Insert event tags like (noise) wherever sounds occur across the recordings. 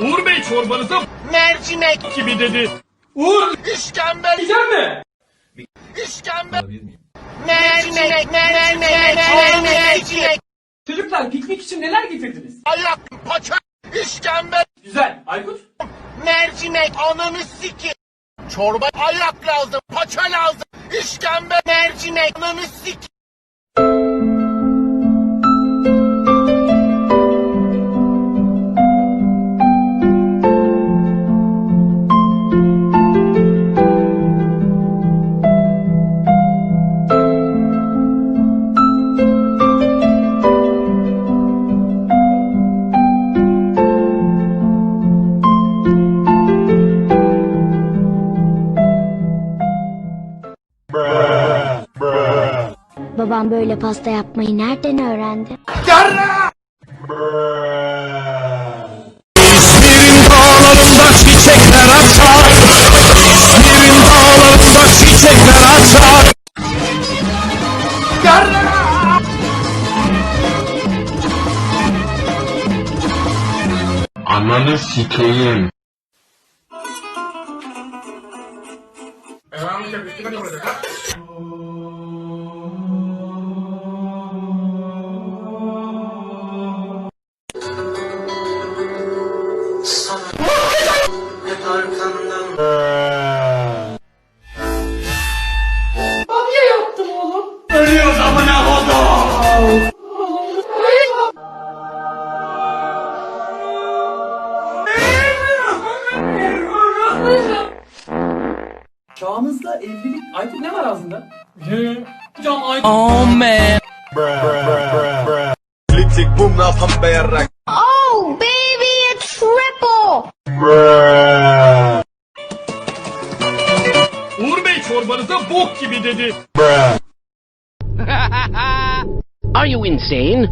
Uğur Bey çorbanıza Mercimek, gibi dedi. Uğur işkembe, yiyecek mi? işkembe. Mercimek, mercimek, mercimek, mercimek. Çocuklar piknik için neler getirdiniz? Ayak, paça, işkembe, Güzel. Aykut? mercimek, ananı siki. Çorba, ayak lazım, paça lazım, işkembe, mercimek, ananı siki. Babam böyle pasta yapmayı nereden öğrendi? İzmir'in dağlarında çiçekler açar. İzmir'in dağlarında çiçekler açar. Ananı sikeyim. Ölüyoruz Çağımızda evlilik... Aykut ne var ağzında? Ne? Cam Aykut. Oh man. Oh baby a triple! Uğur Bey çorbanıza bok gibi dedi. (laughs) Are you insane?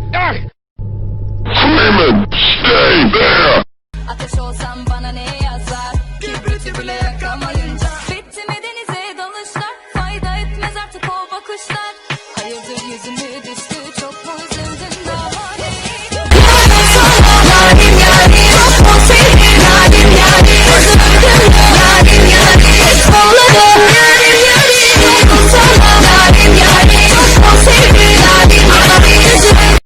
Freeman, stay there. Ateş olsam bana ne yazar Kibriti bile yakamayınca Yarim yarim, çok senin halim